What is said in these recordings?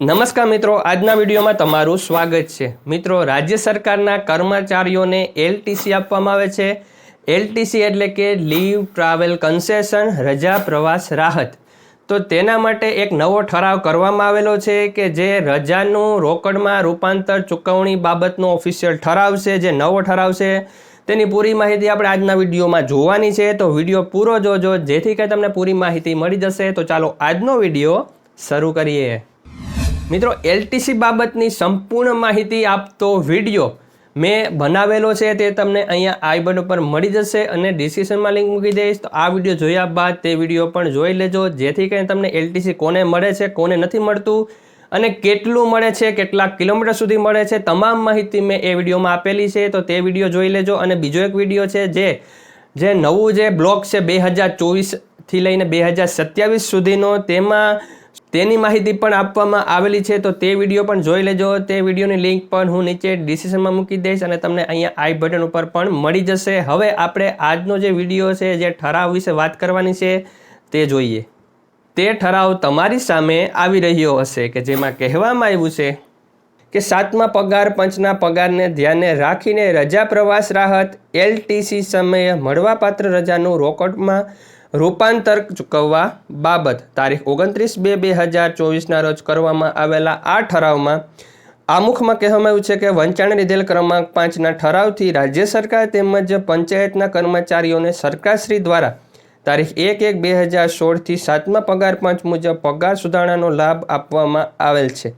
નમસ્કાર મિત્રો, આજના વિડીયોમાં તમારું સ્વાગત છે. મિત્રો, રાજ્ય સરકારના કર્મચારીઓને એલટીસી આપવામાં આવે છે. એલટીસી એટલે કે લીવ ટ્રાવેલ કન્સેશન રજા, પ્રવાસ, રાહત. તો તેના માટે એક નવો ઠરાવ કરવામાં આવેલો છે કે જે રજાનું રોકડમાં રૂપાંતર ચૂકવણી બાબતનો ઓફિશિયલ ઠરાવ છે, જે નવો ઠરાવ છે. તેની પૂરી માહિતી આપણે આજના વિડીયોમાં જોવાની છે. તો વીડિયો પૂરો જોજો. જેથી કે તમને પૂરી માહિતી મળી જશે. તો ચાલો આજનો વીડિયો શરૂ કરીએ. મિત્રો એલટીસી બાબતની સંપૂર્ણ માહિતી આપતો વીડિયો મેં બનાવેલો છે તે તમને અહીંયા આઈ બટન પર મળી જશે અને ડિસ્ક્રિપ્શનમાં લિંક મૂકી દઈશ. તો આ વીડિયો જોયા બાદ તે વીડિયો પણ જોઈ લેજો. જેથી કરીને તમને એલટીસી કોને મળે છે, કોને નથી મળતું અને કેટલું મળે છે કેટલા કિલોમીટર સુધી મળે છે, તમામ માહિતી મેં એ વિડીયોમાં આપેલી છે. તો તે વીડિયો જોઈ લેજો. અને બીજો એક વીડિયો છે જે જે નવું જે બ્લોક છે, બે હજાર ચોવીસથી લઈને બે હજાર સત્યાવીસ સુધીનો, તેમાં તેની માહિતી પણ આપવામાં આવેલી છે, તો તે વીડિયો પણ જોઈ લેજો. તે વિડીયોની લિંક પણ હું નીચે ડિસ્ક્રિપ્શનમાં મૂકી દઈશ અને તમને અહીંયા આઈ બટન ઉપર પણ મળી જશે. હવે આપણે આજનો જે વીડિયો છે, જે ઠરાવ વિશે વાત કરવાની છે, તે જોઈએ. તે ઠરાવ તમારી સામે આવી રહ્યો હશે કે જેમાં કહેવામાં આવ્યું છે કે સાતમા પગાર, પંચના પગારને ધ્યાને રાખીને રજા પ્રવાસ રાહત, એલટીસી સમયે મળવાપાત્ર રજાનું રોકડમાં રૂપાંતર ચૂકવવા બાબત. તારીખ ઓગણત્રીસ બે બે હજાર ચોવીસના રોજ કરવામાં આવેલા આ ઠરાવમાં આમુખમાં કહેવામાં આવ્યું છે કે વંચાણે લીધેલ ક્રમાંક પાંચના ઠરાવથી રાજ્ય સરકાર તેમજ પંચાયતના કર્મચારીઓને સરકારશ્રી દ્વારા તારીખ એક એક બે હજાર સોળથી સાતમા પગાર પાંચ મુજબ પગાર સુધારણાનો લાભ આપવામાં આવેલ છે.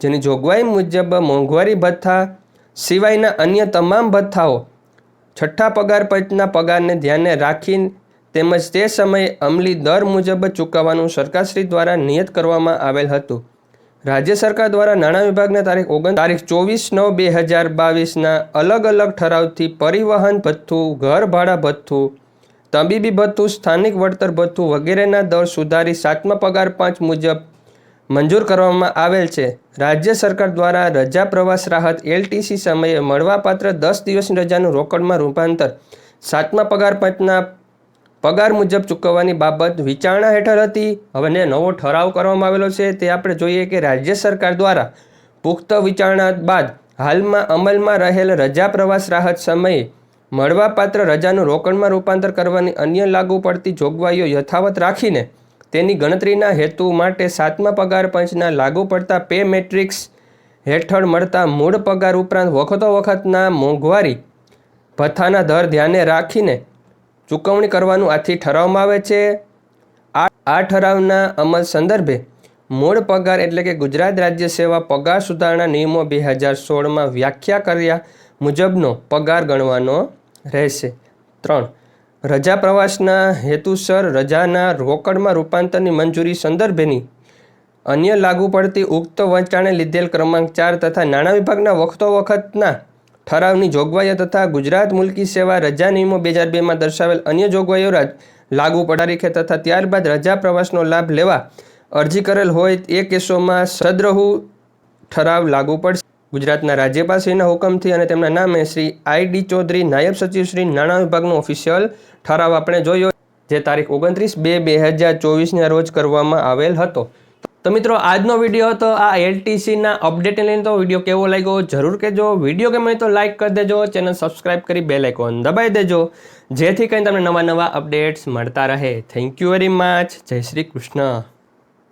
જેની જોગવાઈ મુજબ મોંઘવારી ભથ્થા સિવાયના અન્ય તમામ ભથ્થાઓ છઠ્ઠા પગાર પંચના પગારને ધ્યાને રાખી તેમજ તે સમયે અમલી દર મુજબ ચૂકવવાનું સરકારશ્રી દ્વારા નિયત કરવામાં આવેલ હતું. રાજ્ય સરકાર દ્વારા નાણાં વિભાગના તારીખ ઓગણ તારીખ ચોવીસ નવ બે હજાર બાવીસના અલગ અલગ ઠરાવથી પરિવહન ભથ્થું, ઘર ભાડા ભથ્થું, તબીબી ભથ્થું, સ્થાનિક વળતર ભથ્થું વગેરેના દર સુધારી સાતમા પગાર પાંચ મુજબ મંજૂર કરવામાં આવેલ છે. રાજ્ય સરકાર દ્વારા રજા પ્રવાસ રાહત એલટીસી સમયે મળવાપાત્ર દસ દિવસની રજાનું રોકડમાં રૂપાંતર સાતમા પગાર પંચના પગાર મુજબ ચૂકવવાની બાબત વિચારણા હેઠળ હતી. હવે નવો ઠરાવ કરવામાં આવેલો છે. તે આપણે જોઈએ કે રાજ્ય સરકાર દ્વારા પુખ્ત વિચારણા બાદ હાલમાં અમલમાં રહેલ રજા પ્રવાસ રાહત સમયે મળવાપાત્ર રજાનું રોકડમાં રૂપાંતર કરવાની અન્ય લાગુ પડતી જોગવાઈઓ યથાવત રાખીને તેની ગણતરીના હેતુ માટે સાતમા પગાર પંચના લાગુ પડતા પે મેટ્રિક્સ હેઠળ મળતા મૂળ પગાર ઉપરાંત વખતો વખતના મોંઘવારી ભથ્થાના દર ધ્યાને રાખીને ચૂકવણી કરવાનું આથી ઠરાવવામાં આવે છે. આ આ ઠરાવના અમલ સંદર્ભે મૂળ પગાર એટલે કે ગુજરાત રાજ્ય સેવા પગાર સુધારણા નિયમો બે હજાર સોળમાં વ્યાખ્યા કર્યા મુજબનો પગાર ગણવાનો રહેશે. ત્રણ, રજા પ્રવાસના હેતુસર રજાના રોકડમાં રૂપાંતરની મંજૂરી સંદર્ભેની અન્ય લાગુ પડતી ઉક્ત વંચાણે લીધેલ ક્રમાંક ચાર તથા નાણાં વિભાગના વખતો વખતના ઠરાવની જોગવાઈઓ તથા ગુજરાત મુલકી સેવા રજા નિયમો બે હજાર બેમાં દર્શાવેલ અન્ય જોગવાઈઓ લાગુ તારીખે તથા ત્યારબાદ રજા પ્રવાસનો લાભ લેવા અરજી કરેલ હોય એ કેસોમાં સદ્રહુ ઠરાવ લાગુ પડશે. ગુજરાતના રાજ્યપાલશ્રીના હુકમથી અને તેમના નામે શ્રી આઈ ડી ચૌધરી, નાયબ સચિવ શ્રી, નાણાં વિભાગનો ઓફિશિયલ ઠરાવ આપણે જોયો, જે તારીખ ઓગણત્રીસ બે બે હજાર ચોવીસના રોજ કરવામાં આવેલ હતો. તો મિત્રો, આજનો વીડિયો હતો આ એલટીસીના અપડેટને લઈને. તો વીડિયો કેવો લાગ્યો? જરૂર કહેજો. વીડિયો ગમે તો લાઇક કરી દેજો. ચેનલ સબસ્ક્રાઇબ કરી બેલ આઇકોન દબાઈ દેજો. જેથી કંઈ તમને નવા નવા અપડેટ્સ મળતા રહે. થેન્ક યુ વેરી મચ જય શ્રી કૃષ્ણ.